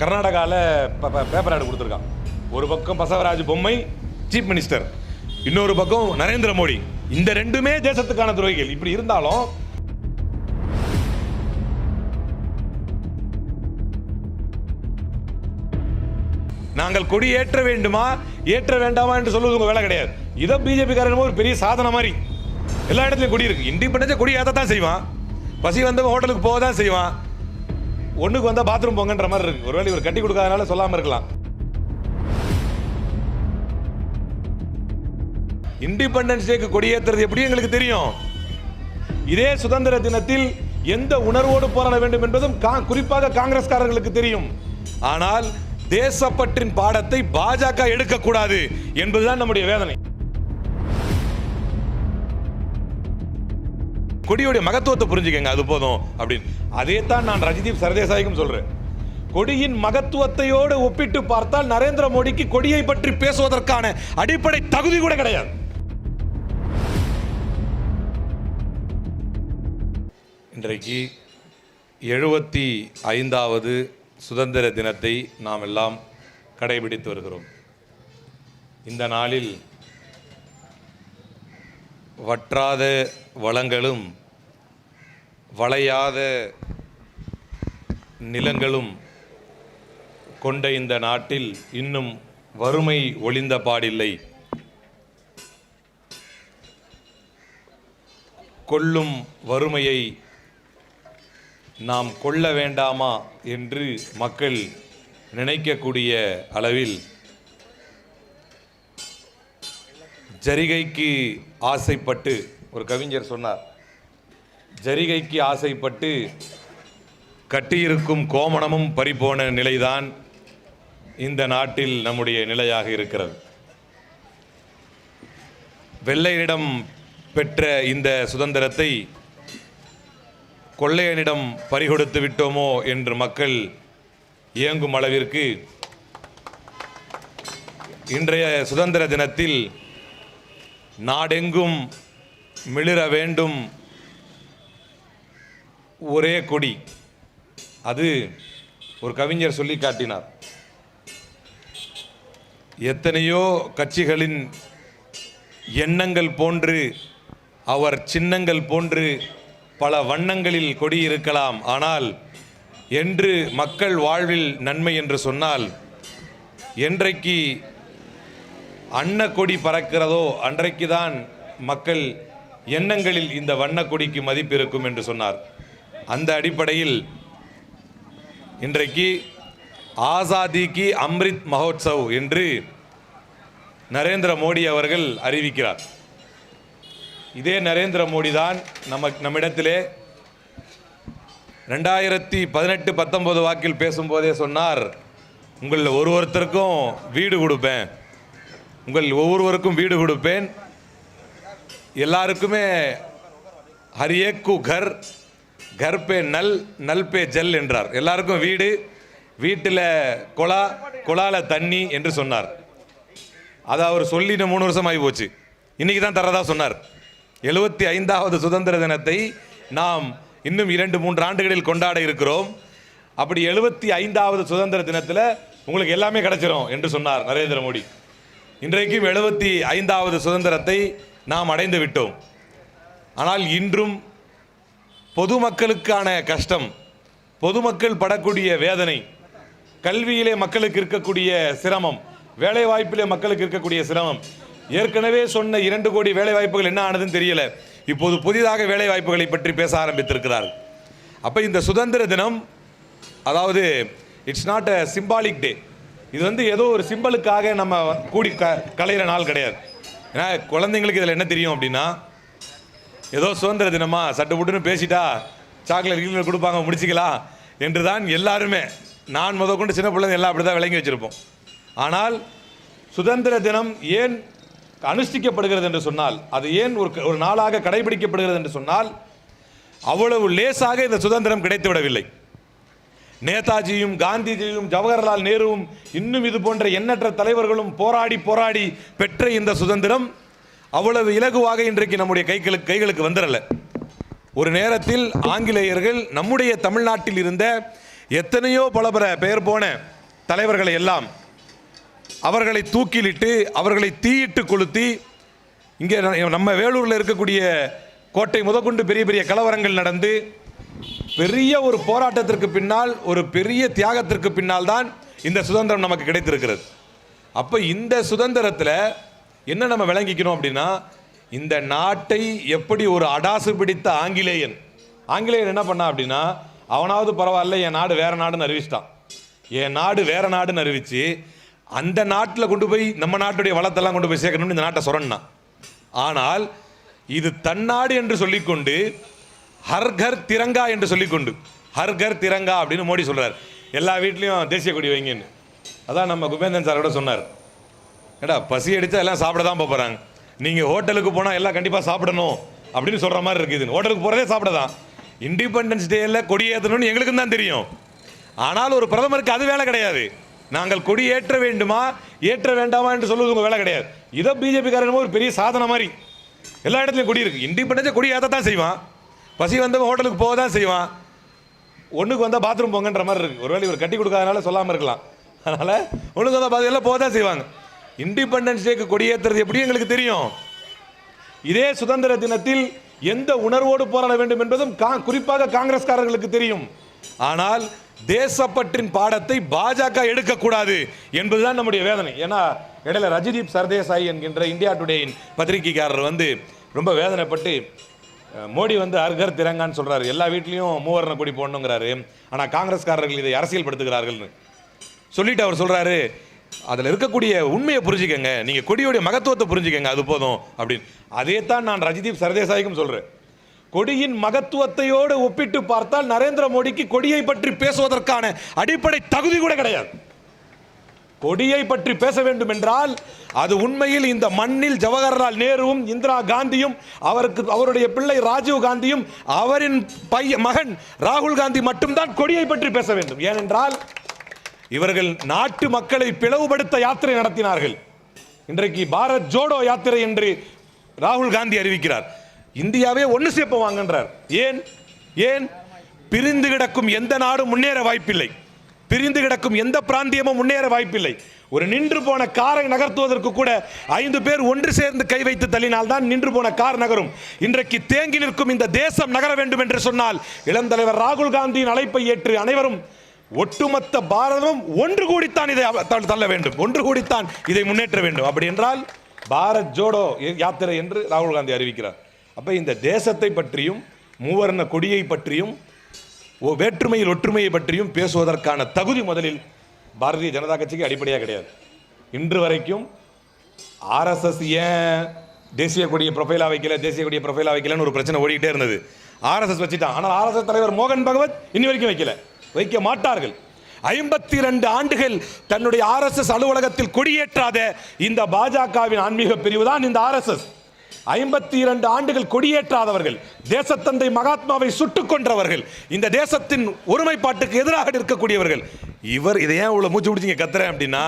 கர்நாடகாவில் பேப்பர் ஆடு கொடுத்துருக்கான். ஒரு பக்கம் பசவராஜ் பொம்மை சீஃப் மினிஸ்டர் இன்னொரு பக்கம் நரேந்திர மோடி. இந்த ரெண்டுமே தேசத்துக்கான துறைகள் இப்படி இருந்தாலும் நாங்கள் கொடி ஏற்ற வேண்டுமா? ஏற்ற வேண்டாமா என்று சொல்வது உங்க வேலை கிடையாது. இதை பிஜேபி ஒரு பெரிய சாதனை மாதிரி. எல்லா இடத்துலயும் கொடி இருக்கு. இண்டிபெண்டன்ஸா கொடி ஏற்றத்தான் செய்வான். பசி வந்தவன் ஹோட்டலுக்கு போக தான் செய்வான். ஒண்ணுக்கு வந்தா பாத்ரூம் போங்கன்ற மாதிரி இருக்கு. ஒருவேளை இவர் கட்டி கொடுக்காதனால சொல்லாம இருக்கலாம். இண்டிபெண்டன்ஸ் டேக்கு கொடியேற்றுறது எப்படி எங்களுக்கு தெரியும்? இதே சுதந்திர தினத்தில் எந்த உணர்வோடு போராட வேண்டும் என்பதும் கா- குறிப்பாக காங்கிரஸ்காரர்களுக்கு தெரியும். ஆனால் தேசப்பற்றின் பாடத்தை பாஜக எடுக்கக்கூடாது என்பதுதான் நம்முடைய வேதனை. கொடியுடைய மகத்துவத்தை புரிஞ்சுக்கங்க அது போதும் அப்படின்னு. அதே தான் நான் ரஜிதீப் சர்தேசாய்க்கும் சொல்றேன். கொடியின் மகத்துவத்தையோடு ஒப்பிட்டு பார்த்தால் நரேந்திர மோடிக்கு கொடியை பற்றி பேசுவதற்கான அடிப்படை தகுதி கூட கிடையாது. இன்றைக்கு எழுபத்தி ஐந்தாவது சுதந்திர தினத்தை நாம் எல்லாம் கடைபிடித்து வருகிறோம். இந்த நாளில் வற்றாத வளங்களும் வளையாத நிலங்களும் கொண்ட இந்த நாட்டில் இன்னும் வறுமை ஒளிந்த பாடில்லை. கொள்ளும் வறுமையை நாம் கொள்ள வேண்டாமா என்று மக்கள் நினைக்கக்கூடிய அளவில் ஜரிகைக்கு ஆசைப்பட்டு ஒரு கவிஞர் சொன்னார். ஜரிகைக்கு ஆசைப்பட்டு கட்டியிருக்கும் கோமணமும் பறிபோன நிலைதான் இந்த நாட்டில் நம்முடைய நிலையாக இருக்கிறது. வெள்ளையனிடம் பெற்ற இந்த சுதந்திரத்தை கொள்ளையனிடம் பறிகொடுத்து விட்டோமோ என்று மக்கள் இயங்கும் அளவிற்கு இன்றைய சுதந்திர தினத்தில் நாடெங்கும் மிளிர வேண்டும் ஒரே கொடி. அது ஒரு கவிஞர் சொல்லி காட்டினார். எத்தனையோ கட்சிகளின் எண்ணங்கள் போன்று அவர் சின்னங்கள் போன்று பல வண்ணங்களில் கொடி இருக்கலாம். ஆனால் என்று மக்கள் வாழ்வில் நன்மை என்று சொன்னால் என்றைக்கு அன்ன கொடி பறக்கிறதோ அன்றைக்கு தான் மக்கள் எண்ணங்களில் இந்த வண்ண கொடிக்கு மதிப்பு இருக்கும் என்று சொன்னார். அந்த அடிப்படையில் இன்றைக்கு ஆசாதிக்கு அம்ரித் மகோத்சவ் என்று நரேந்திர மோடி அவர்கள் அறிவிக்கிறார். இதே நரேந்திர மோடி தான் நம்ம நம்மிடத்திலே ரெண்டாயிரத்தி பதினெட்டு பத்தொன்பது வாக்கில் பேசும்போதே சொன்னார் உங்களில் ஒரு ஒருத்தருக்கும் வீடு கொடுப்பேன். உங்கள் ஒவ்வொருவருக்கும் வீடு கொடுப்பேன். எல்லாருக்குமே ஹரியேக்கு கர் கர்பே நல் நல்பே ஜெல் ஜல் என்றார். எல்லாருக்கும் வீடு வீட்டில் குழா குழால தண்ணி என்று சொன்னார். அதை அவர் சொல்லிட்டு மூணு வருஷம் ஆகி போச்சு. இன்றைக்கி தான் தரதா சொன்னார். எழுபத்தி ஐந்தாவது சுதந்திர தினத்தை நாம் இன்னும் இரண்டு மூன்று ஆண்டுகளில் கொண்டாட இருக்கிறோம். அப்படி எழுபத்தி ஐந்தாவது சுதந்திர தினத்தில் உங்களுக்கு எல்லாமே கிடைச்சிரும் என்று சொன்னார் நரேந்திர மோடி. இன்றைக்கும் எழுபத்தி ஐந்தாவது சுதந்திரத்தை நாம் அடைந்து விட்டோம். ஆனால் இன்றும் பொதுமக்களுக்கான கஷ்டம் பொதுமக்கள் படக்கூடிய வேதனை கல்வியிலே மக்களுக்கு இருக்கக்கூடிய சிரமம் வேலை வாய்ப்பிலே மக்களுக்கு இருக்கக்கூடிய சிரமம். ஏற்கனவே சொன்ன இரண்டு கோடி வேலை வாய்ப்புகள் என்ன ஆனதுன்னு தெரியல. இப்போது புதிதாக வேலை வாய்ப்புகளை பற்றி பேச ஆரம்பித்திருக்கிறார் அப்போ இந்த சுதந்திர தினம் அதாவது it's not a symbolic day இது வந்து ஏதோ ஒரு சிம்பலுக்காக நம்ம கூடி க கலையிற நாள் கிடையாது. ஏன்னா குழந்தைங்களுக்கு இதில் என்ன தெரியும் அப்படின்னா ஏதோ சுதந்திர தினமா சட்டு புட்டுன்னு பேசிட்டா சாக்லேட் கீழே கொடுப்பாங்க முடிச்சுக்கலாம் என்று தான் எல்லாருமே. நான் முத கொண்டு சின்ன பிள்ளைங்க எல்லாம் அப்படி தான் விளங்கி வச்சுருப்போம். ஆனால் சுதந்திர தினம் ஏன் அனுஷ்டிக்கப்படுகிறது என்று சொன்னால் அது ஏன் ஒரு ஒரு நாளாக கடைபிடிக்கப்படுகிறது என்று சொன்னால் அவ்வளவு லேசாக இந்த சுதந்திரம் கிடைத்துவிடவில்லை. நேதாஜியும் காந்திஜியும் ஜவஹர்லால் நேருவும் இன்னும் இது போன்ற எண்ணற்ற தலைவர்களும் போராடி போராடி பெற்ற இந்த சுதந்திரம் அவ்வளவு இலகுவாக இன்றைக்கு நம்முடைய கைகளுக்கு கைகளுக்கு வந்துடல ஒரு நேரத்தில் ஆங்கிலேயர்கள் நம்முடைய தமிழ்நாட்டில் இருந்த எத்தனையோ பல பல பெயர் போன தலைவர்களை எல்லாம் அவர்களை தூக்கிலிட்டு அவர்களை தீயிட்டு கொளுத்தி இங்கே நம்ம வேலூரில் இருக்கக்கூடிய கோட்டை முதற்கொண்டு பெரிய பெரிய கலவரங்கள் நடந்து பெரிய ஒரு போராட்டத்திற்கு பின்னால் ஒரு பெரிய தியாகத்திற்கு பின்னால் தான் இந்த சுதந்திரம் நமக்கு கிடைத்திருக்கிறது. அப்போ இந்த சுதந்திரத்தில் என்ன நம்ம விளங்கிக்கணும் அப்படின்னா இந்த நாட்டை எப்படி ஒரு அடாசு பிடித்த ஆங்கிலேயன் ஆங்கிலேயன் என்ன பண்ணா அப்படின்னா அவனாவது பரவாயில்ல என் நாடு வேற நாடுன்னு அறிவிச்சிட்டான். என் நாடு வேற நாடுன்னு அறிவிச்சு அந்த நாட்டில் கொண்டு போய் நம்ம நாட்டுடைய வளத்தெல்லாம் கொண்டு போய் சேர்க்கணும்னு இந்த நாட்டை சுரண்டான் ஆனால் இது தன்னாடு என்று சொல்லிக்கொண்டு ஹர்கர் திரங்கா என்று சொல்லிக்கொண்டு ஹர்கர் திரங்கா அப்படின்னு மோடி சொல்கிறார் எல்லா வீட்லேயும் தேசிய கொடி வைங்கன்னு. அதான் நம்ம குபேந்தன் சார் கூட சொன்னார். ஏடா பசி அடித்தா எல்லாம் சாப்பிட தான் போகிறாங்க நீங்கள் ஹோட்டலுக்கு போனால் எல்லாம் கண்டிப்பாக சாப்பிடணும் அப்படின்னு சொல்கிற மாதிரி இருக்குது ஹோட்டலுக்கு போகிறதே சாப்பிட தான் இண்டிபெண்டன்ஸ் டேயில் கொடியேற்றணும்னு எங்களுக்கும் தான் தெரியும். ஆனால் ஒரு பிரதமருக்கு அது வேலை கிடையாது. நாங்கள் கொடி ஏற்ற வேண்டுமா ஏற்ற வேண்டாமா என்று சொல்வது உங்கள் வேலை கிடையாது. இதை பிஜேபிக்காரன் ஒரு பெரிய சாதனை மாதிரி. எல்லா இடத்துலையும் கொடி இருக்குது இண்டிபெண்டன்ஸை கொடி ஏற்ற தான் செய்வான். பசி வந்தவன் ஹோட்டலுக்கு போக தான் செய்வான். ஒன்றுக்கு வந்தால் பாத்ரூம் போங்கன்ற மாதிரி இருக்குது ஒருவேளை இவர் கட்டி கொடுக்காதனால சொல்லாமல் இருக்கலாம். அதனால் ஒன்றுக்கு வந்தால் பாத்ரூம் எல்லாம் போக தான் செய்வாங்க. இண்டிபெண்டன்ஸ் டேக்கு கொடியேற்றுறது எப்படி எங்களுக்கு தெரியும்? இதே சுதந்திர தினத்தில் எந்த உணர்வோடு போராட வேண்டும் என்பதும் கா- குறிப்பாக காங்கிரஸ்காரர்களுக்கு தெரியும். ஆனால் தேசப்பற்றின் பாடத்தை பாஜக எடுக்கக்கூடாது என்பதுதான் நம்முடைய வேதனை. ஏன்னா இடையில ரஜிதீப் சர்தேசாய் என்கின்ற இந்தியா டுடேயின் பத்திரிகைக்காரர் வந்து ரொம்ப வேதனைப்பட்டு மோடி வந்து அர்கர் திரங்கான்னு சொல்கிறாரு எல்லா வீட்லேயும் மூவர்ண கொடி போடணுங்கிறாரு. ஆனால் காங்கிரஸ்காரர்கள் இதை அரசியல் படுத்துகிறார்கள்னு சொல்லிட்டு அவர் சொல்கிறாரு அதில் இருக்கக்கூடிய உண்மையை புரிஞ்சுக்கங்க. நீங்கள் கொடியோடைய மகத்துவத்தை புரிஞ்சுக்கங்க அது போதும் அப்படின்னு. அதே தான் நான் ரஜிதீப் சரதேசாய்க்கும் சொல்கிறேன் கொடியின் மகத்துவத்தையோடு ஒப்பிட்டு பார்த்தால் நரேந்திர மோடிக்கு கொடியை பற்றி பேசுவதற்கான அடிப்படை தகுதி கூட கிடையாது. கொடியை பற்றி பேச வேண்டும் என்றால் அது உண்மையில் இந்த மண்ணில் ஜவஹர்லால் நேருவும் இந்திரா காந்தியும் அவருக்கு அவருடைய பிள்ளை ராஜீவ் காந்தியும் அவரின் பைய மகன் ராகுல் காந்தி மட்டும்தான் கொடியை பற்றி பேச வேண்டும். ஏனென்றால் இவர்கள் நாட்டு மக்களை பிளவுபடுத்த யாத்திரை நடத்தினார்கள். இன்றைக்கு பாரத் ஜோடோ யாத்திரை என்று ராகுல் காந்தி அறிவிக்கிறார். இந்தியாவே ஒன்று சேர்ப்பவாங்கன்றார் ஏன்? ஏன்? பிரிந்து கிடக்கும் எந்த நாடும் முன்னேற வாய்ப்பில்லை. பிரிந்து கிடக்கும் எந்த பிராந்தியமும் முன்னேற வாய்ப்பில்லை. ஒரு நின்று போன காரை நகர்த்துவதற்கு கூட ஐந்து பேர் ஒன்று சேர்ந்து கை வைத்து தள்ளினால் தான் நின்று போன கார் நகரும். இன்றைக்கு தேங்கி நிற்கும் இந்த தேசம் நகர வேண்டும் என்று சொன்னால் இளம் தலைவர் ராகுல் காந்தியின் அழைப்பை ஏற்று அனைவரும் ஒட்டுமொத்த பாரதமும் ஒன்று கூடித்தான் இதை தள்ள- வேண்டும். ஒன்று கூடித்தான் இதை முன்னேற்ற வேண்டும். அப்படி என்றால் பாரத் ஜோடோ யாத்திரை என்று ராகுல் காந்தி அறிவிக்கிறார். அப்போ இந்த தேசத்தை பற்றியும் மூவர்ண கொடியை பற்றியும் வேற்றுமையில் ஒற்றுமையை பற்றியும் பேசுவதற்கான தகுதி முதலில் பாரதிய ஜனதா கட்சிக்கு அடிப்படையாக கிடையாது. இன்று வரைக்கும் ஆர்எஸ்எஸ் ஏன் தேசிய கொடியை ப்ரொஃபைலாக வைக்கல தேசிய கொடியை ப்ரொஃபைலா வைக்கலன்னு ஒரு பிரச்சனை ஓடிக்கிட்டே இருந்தது. ஆர்எஸ்எஸ் வச்சுட்டான். ஆனால் ஆர்எஸ்எஸ் தலைவர் மோகன் பகவத் இன்னி வரைக்கும் வைக்கல. வைக்க மாட்டார்கள். ஐம்பத்தி ரெண்டு ஆண்டுகள் தன்னுடைய ஆர்எஸ்எஸ் அலுவலகத்தில் கொடியேற்றாத இந்த பாஜகவின் ஆன்மீக பிரிவு தான் இந்த ஆர்எஸ்எஸ் ஐம்பத்தி இரண்டு ஆண்டுகள் கொடியேற்றாதவர்கள் தேசத்தந்தை மகாத்மாவை சுட்டுக் கொன்றவர்கள் இந்த தேசத்தின் ஒருமைப்பாட்டுக்கு எதிராக இருக்கக்கூடியவர்கள் இவர் இதை ஏன் இவ்வளோ மூச்சு பிடிச்சிங்க கத்துறேன் அப்படின்னா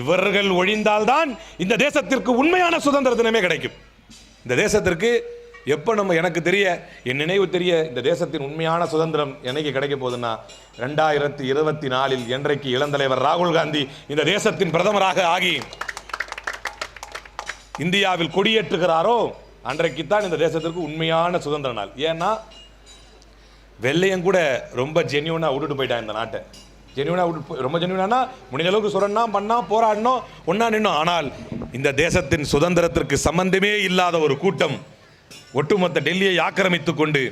இவர்கள் ஒழிந்தால்தான் இந்த தேசத்திற்கு உண்மையான சுதந்திர தினமே கிடைக்கும். இந்த தேசத்திற்கு எப்போ நம்ம எனக்கு தெரிய என் நினைவு தெரிய இந்த தேசத்தின் உண்மையான சுதந்திரம் என்னைக்கு கிடைக்க போகுதுன்னா ரெண்டாயிரத்தி இருபத்தி நாலில் என்றைக்கு இளந்தலைவர் ராகுல் காந்தி இந்த தேசத்தின் பிரதமராக ஆகி இந்தியாவில் கொடியேற்றுகிறாரோ அன்றைக்கு தான் இந்த தேசத்திற்கு உண்மையான சுதந்திர நாள். ஏன்னா வெள்ளையும் கூட ரொம்ப ஜென்யூனாக விட்டுட்டு போயிட்டான் இந்த நாட்டை. ஜென்யூனாக விட்டு போய்- ரொம்ப ஜென்யூனானா முடிஞ்ச அளவுக்கு சுரண்ணா பண்ணா போராடினோம் ஒன்றா நின்னோம். ஆனால் இந்த தேசத்தின் சுதந்திரத்திற்கு சம்பந்தமே இல்லாத ஒரு கூட்டம் ஒட்டுமொத்த டெல்லியை ஆக்கிரமித்து கொண்டு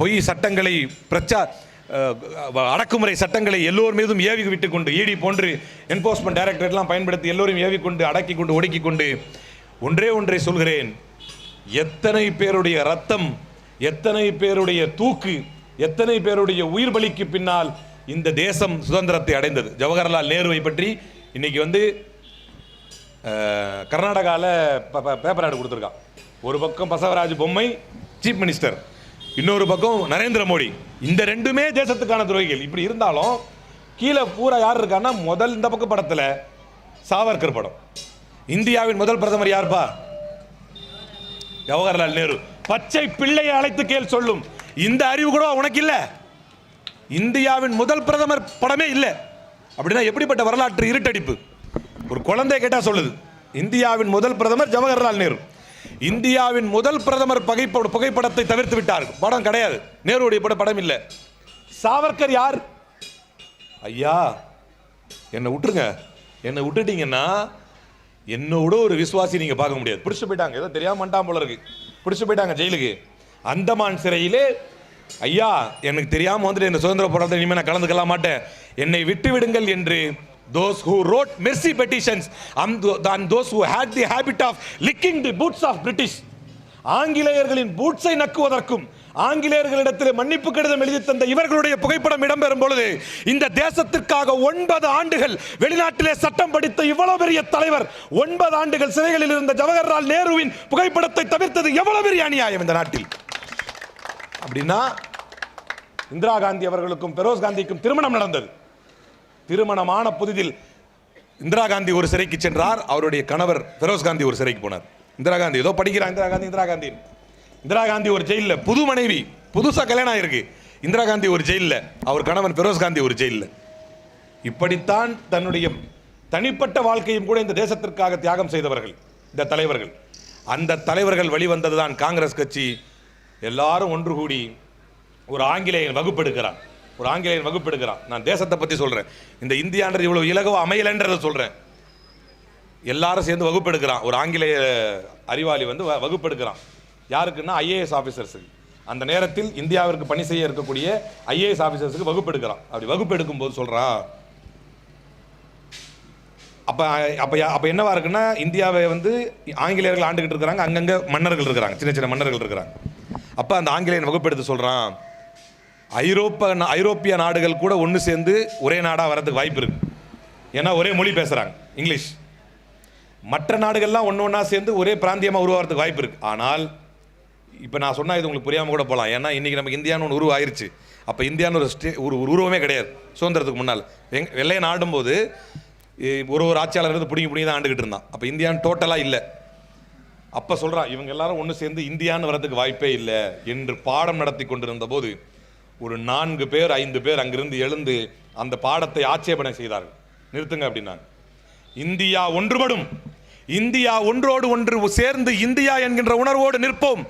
பொய் சட்டங்களை பிரச்சா அடக்குமுறை சட்டங்களை எல்லோர் மீதும் ஏவி விட்டு கொண்டு இடி போன்று என்போர்ஸ்மெண்ட் டைரக்டரேட்லாம் பயன்படுத்தி எல்லோரும் ஏவி கொண்டு அடக்கி கொண்டு ஒடுக்கி கொண்டு ஒன்றே ஒன்றை சொல்கிறேன். எத்தனை பேருடைய ரத்தம் எத்தனை பேருடைய தூக்கு எத்தனை பேருடைய உயிர் பலிக்கு பின்னால் இந்த தேசம் சுதந்திரத்தை அடைந்தது. ஜவஹர்லால் நேருவை பற்றி இன்னைக்கு வந்து கர்நாடகாவில் பேப்பர் ஆடு கொடுத்துருக்கான். ஒரு பக்கம் பசவராஜ் பொம்மை சீஃப் மினிஸ்டர் இன்னொரு பக்கம் நரேந்திர மோடி. இந்த ரெண்டுமே தேசத்துக்கான துரோகிகள். இப்படி இருந்தாலும் கீழே பூரா யார் இருக்கான்னா முதல் இந்த பக்கம் படத்தில் சாவர்கர் படம். இந்தியாவின் முதல் பிரதமர் யார்ப்பா? ஜவஹர்லால் நேரு. பச்சை பிள்ளையை அழைத்து கேள் சொல்லும். இந்த அறிவு கூட உனக்கு இல்லை. இந்தியாவின் முதல் பிரதமர் படமே இல்லை. அப்படின்னா எப்படிப்பட்ட வரலாற்று இருட்டடிப்பு? ஒரு குழந்தை கேட்டால் சொல்லுது. இந்தியாவின் முதல் பிரதமர் ஜவஹர்லால் நேரு. இந்தியாவின் முதல் பிரதமர் புகைப்பட புகைப்படத்தை தவிர்த்து விட்டார். படம் கிடையாது. நேருடைய படம் படம் இல்லை. சாவர்கர் யார்? ஐயா என்னை விட்டுருங்க. என்னை விட்டுட்டீங்கன்னா என்னோட ஒரு விசுவாசி நீங்க பார்க்க முடியாது. பிடிச்சு போயிட்டாங்க. ஏதோ தெரியாம மாட்டான் போல இருக்கு. பிடிச்சு போயிட்டாங்க ஜெயிலுக்கு. அந்தமான் சிறையிலே ஐயா எனக்கு தெரியாம வந்துட்டு இந்த சுதந்திர போராட்டத்தில் இனிமேல் நான் கலந்துக்கலாம் மாட்டேன். என்னை விட்டு விடுங்கள் என்று those who wrote mercy petitions and and those who had the habit of licking the boots of british. ஆங்கிலேயர்களின் பூட்ஸை நக்குவதற்கும் ஆங்கிலேயர்களிடத்தில் மன்னிப்பு கடிதம் எழுதி தந்த இவர்களுடைய புகைப்படம் இடம்பெறும் பொழுது இந்த தேசத்திற்காக ஒன்பது ஆண்டுகள் வெளிநாட்டிலே சட்டம் படித்த இவ்வளவு பெரிய தலைவர் ஒன்பது ஆண்டுகள் சிறைகளில் இருந்த ஜவஹர்லால் நேருவின் புகைப்படத்தை தவிர்த்தது எவ்வளவு பெரிய அநியாயம் இந்த நாட்டில்? அப்படின்னா இந்திரா காந்தி அவர்களுக்கும் பெரோஸ் காந்திக்கும் திருமணம் நடந்தது. திருமணமான புதிதில் இந்திரா காந்தி ஒரு சிறைக்கு சென்றார். அவருடைய கணவர் பெரோஸ் காந்தி ஒரு சிறைக்கு போனார். இந்திரா காந்தி ஏதோ படிக்கிறார் இந்திரா காந்தி இந்திரா காந்தி. இந்திரா காந்தி ஒரு ஜெயிலில். புது மனைவி புதுசாக கல்யாணம் ஆயிருக்கு. இந்திரா காந்தி ஒரு ஜெயிலில். அவர் கணவன் பெரோஸ் காந்தி ஒரு ஜெயிலில். இப்படித்தான் தன்னுடைய தனிப்பட்ட வாழ்க்கையும் கூட இந்த தேசத்திற்காக தியாகம் செய்தவர்கள் இந்த தலைவர்கள். அந்த தலைவர்கள் வெளிவந்ததுதான் காங்கிரஸ் கட்சி. எல்லாரும் ஒன்று கூடி ஒரு ஆங்கிலேயன் வகுப்பெடுக்கிறான். ஒரு ஆங்கிலேயன் வகுப்பெடுக்கிறான் நான் தேசத்தை பற்றி சொல்கிறேன் இந்த இந்தியான்றது இவ்வளோ இலகுவா அமையலைன்றதை சொல்கிறேன் எல்லாரும் சேர்ந்து வகுப்பெடுக்கிறான் ஒரு ஆங்கிலேய அறிவாளி வந்து வ- வகுப்பெடுக்கிறான் யாருக்குன்னா ஐஏஎஸ் ஆஃபீஸர்ஸுக்கு அந்த நேரத்தில் இந்தியாவிற்கு பணி செய்ய இருக்கக்கூடிய ஐஏஎஸ் ஆஃபீஸர்ஸுக்கு வகுப்பெடுக்கிறான் அப்படி வகுப்பெடுக்கும் போது சொல்கிறான் அப்போ அப்போ யா- என்னவா இருக்குன்னா இந்தியாவை வந்து ஆங்கிலேயர்கள் ஆண்டுகிட்டு இருக்கிறாங்க. அங்கங்கே மன்னர்கள் இருக்கிறாங்க. சின்ன சின்ன மன்னர்கள் இருக்கிறாங்க. அப்போ அந்த ஆங்கிலேயன் வகுப்பெடுத்து சொல்கிறான் ஐரோப்பா ஐரோப்பிய நாடுகள் கூட ஒன்று சேர்ந்து ஒரே நாடாக வரதுக்கு வாய்ப்பு இருக்குது ஏன்னா ஒரே மொழி பேசுகிறாங்க இங்கிலீஷ். மற்ற நாடுகள்லாம் ஒன்று ஒன்றா சேர்ந்து ஒரே பிராந்தியமாக உருவாகிறதுக்கு வாய்ப்பு இருக்குது ஆனால் இப்போ நான் சொன்னால் இது உங்களுக்கு புரியாமல் கூட போகலாம் ஏன்னா இன்னைக்கு நமக்கு இந்தியான்னு ஒன்று உருவாயிருச்சு. அப்போ இந்தியான்னு ஒரு ஸ்டே ஒரு ஒரு உருவமே கிடையாது சுதந்திரத்துக்கு முன்னால். வெங் வெள்ளையன் ஆடும்போது ஒரு ஒரு ஆட்சியாளர் இருந்து பிடிங்கி பிடிங்கி தான் ஆண்டுகிட்டு இருந்தான். அப்போ இந்தியான்னு டோட்டலாக இல்லை. அப்போ சொல்கிறான் இவங்க எல்லாரும் ஒன்று சேர்ந்து இந்தியான்னு வரதுக்கு வாய்ப்பே இல்லை என்று பாடம் நடத்தி கொண்டிருந்த போது ஒரு நான்கு பேர் ஐந்து பேர் அங்கிருந்து எழுந்து அந்த பாடத்தை ஆட்சேபனை செய்தார்கள். நிறுத்துங்க அப்படின்னாங்க. இந்தியா ஒன்றுபடும். இந்தியா ஒன்றோடு ஒன்று சேர்ந்து இந்தியா என்கின்ற உணர்வோடு நிற்போம்.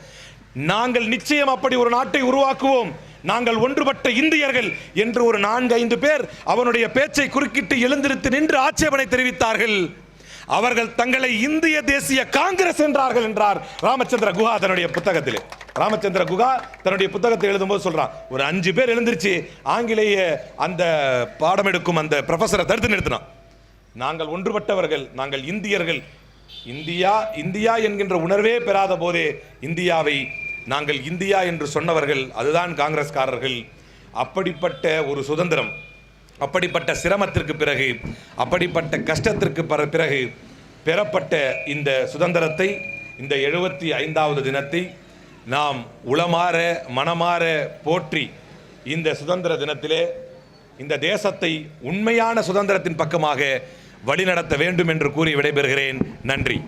நாங்கள் நிச்சயம் அப்படி ஒரு நாட்டை உருவாக்குவோம். நாங்கள் ஒன்றுபட்ட இந்தியர்கள் என்று ஒரு நான்கு ஐந்து பேர் அவனுடைய பேச்சை குறுக்கிட்டு எழுந்திருத்து நின்று ஆட்சேபனை தெரிவித்தார்கள். அவர்கள் தங்களை இந்திய தேசிய காங்கிரஸ் என்றார்கள் என்றார் ராமச்சந்திர குஹா தன்னுடைய புத்தகத்திலே. ராமச்சந்திர குகா தன்னுடைய புத்தகத்தை எழுதும்போது சொல்கிறான் ஒரு அஞ்சு பேர் எழுந்திருச்சு ஆங்கிலேய அந்த பாடம் எடுக்கும் அந்த ப்ரொஃபஸரை தடுத்து நிறுத்தினான். நாங்கள் ஒன்றுபட்டவர்கள் நாங்கள் இந்தியர்கள். இந்தியா இந்தியா என்கின்ற உணர்வே பெறாத போதே இந்தியாவை நாங்கள் இந்தியா என்று சொன்னவர்கள் அதுதான் காங்கிரஸ்காரர்கள். அப்படிப்பட்ட ஒரு சுதந்திரம் அப்படிப்பட்ட சிரமத்திற்கு பிறகு அப்படிப்பட்ட கஷ்டத்திற்கு பிறகு பெறப்பட்ட இந்த சுதந்திரத்தை இந்த எழுபத்தி ஐந்தாவது தினத்தை நாம் உளமாற மனமாற போற்றி இந்த சுதந்திர தினத்திலே இந்த தேசத்தை உண்மையான சுதந்திரத்தின் பக்கமாக வழிநடத்த வேண்டும் என்று கூறி விடைபெறுகிறேன். நன்றி.